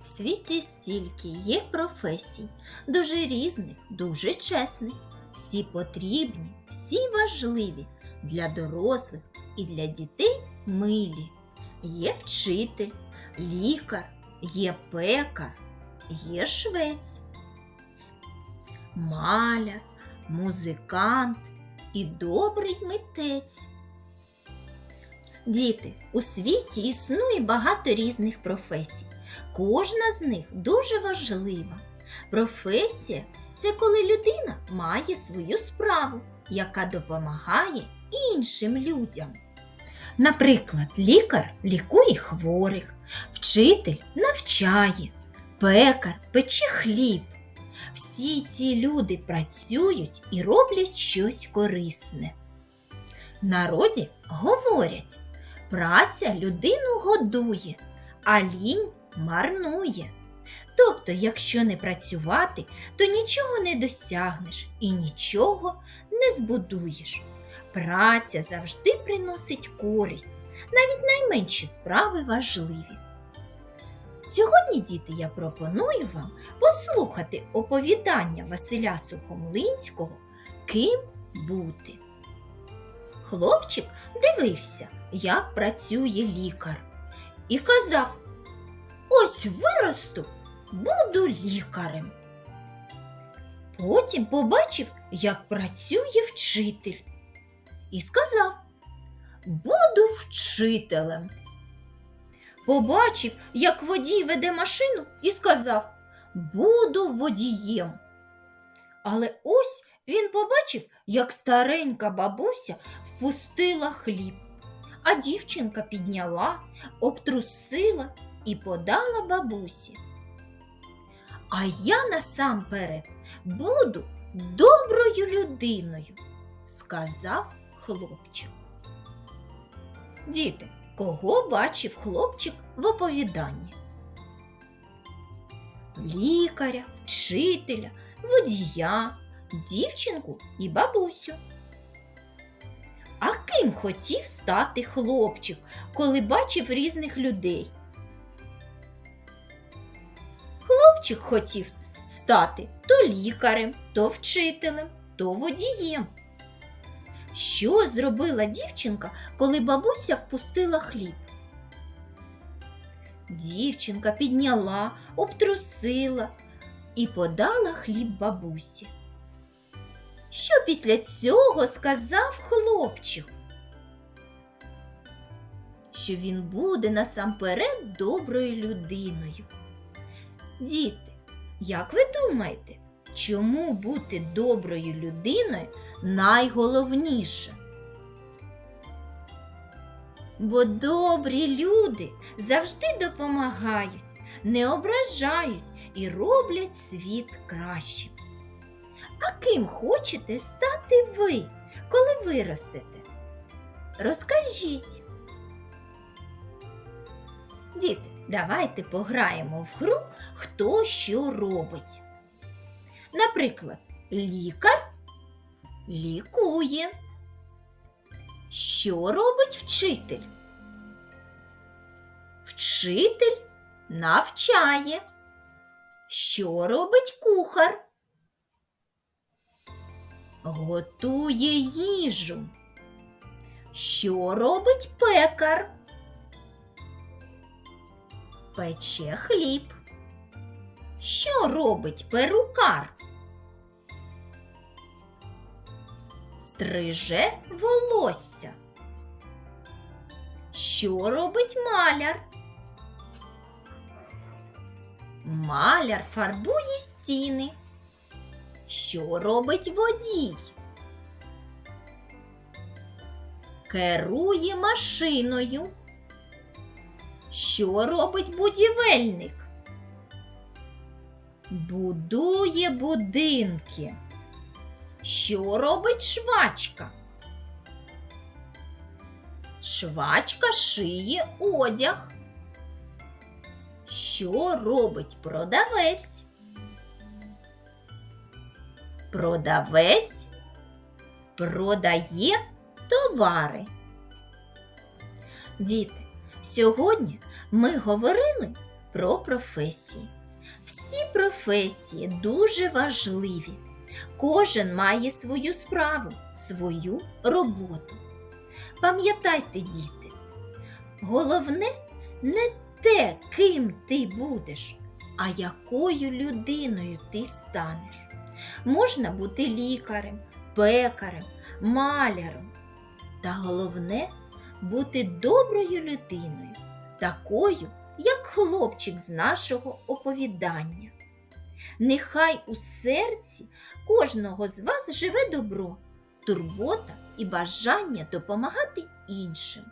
В світі стільки є професій, дуже різних, дуже чесних. Всі потрібні, всі важливі для дорослих і для дітей милі. Є вчитель, лікар, є пекар, є швець, маляр, музикант і добрий митець. Діти, у світі існує багато різних професій. Кожна з них дуже важлива. Професія це коли людина має свою справу, яка допомагає іншим людям. Наприклад, лікар лікує хворих, вчитель навчає, пекар пече хліб. Всі ці люди працюють і роблять щось корисне. Народі говорять, праця людину годує, а лінь марнує. Тобто, якщо не працювати, то нічого не досягнеш і нічого не збудуєш. Праця завжди приносить користь, навіть найменші справи важливі. Сьогодні, діти, я пропоную вам послухати оповідання Василя Сухомлинського Ким бути. Хлопчик дивився, як працює лікар, і казав: Ось виросту, буду лікарем. Потім побачив, як працює вчитель, і сказав: Буду вчителем. Побачив, як водій веде машину, і сказав: Буду водієм. Але ось він побачив, як старенька бабуся впустила хліб, а дівчинка підняла, обтрусила і подала бабусі. А я насамперед буду доброю людиною, сказав хлопчик. Діти, кого бачив хлопчик в оповіданні? Лікаря, вчителя, водія, дівчинку і бабусю. Ким хотів стати хлопчик, коли бачив різних людей? Хлопчик хотів стати то лікарем, то вчителем, то водієм. Що зробила дівчинка, коли бабуся впустила хліб? Дівчинка підняла, обтрусила і подала хліб бабусі. Що після цього сказав хлопчик? Що він буде насамперед доброю людиною. Діти, як ви думаєте, чому бути доброю людиною найголовніше? Бо добрі люди завжди допомагають, не ображають і роблять світ кращим. А ким хочете стати ви, коли виростете? Розкажіть. Діти, давайте пограємо в гру, хто що робить. Наприклад, лікар лікує. Що робить вчитель? Вчитель навчає. Що робить кухар? Готує їжу. Що робить пекар? Пече хліб. Що робить перукар? Стриже волосся. Що робить маляр? Маляр фарбує стіни. Що робить водій? Керує машиною. Що робить будівельник? Будує будинки. Що робить швачка? Швачка шиє одяг. Що робить продавець? Продавець продає товари. Діти, сьогодні ми говорили про професії. Всі професії дуже важливі. Кожен має свою справу, свою роботу. Пам'ятайте, діти, головне не те, ким ти будеш, а якою людиною ти станеш. Можна бути лікарем, пекарем, маляром. Та головне бути доброю людиною, такою, як хлопчик з нашого оповідання. Нехай у серці кожного з вас живе добро, турбота і бажання допомагати іншим.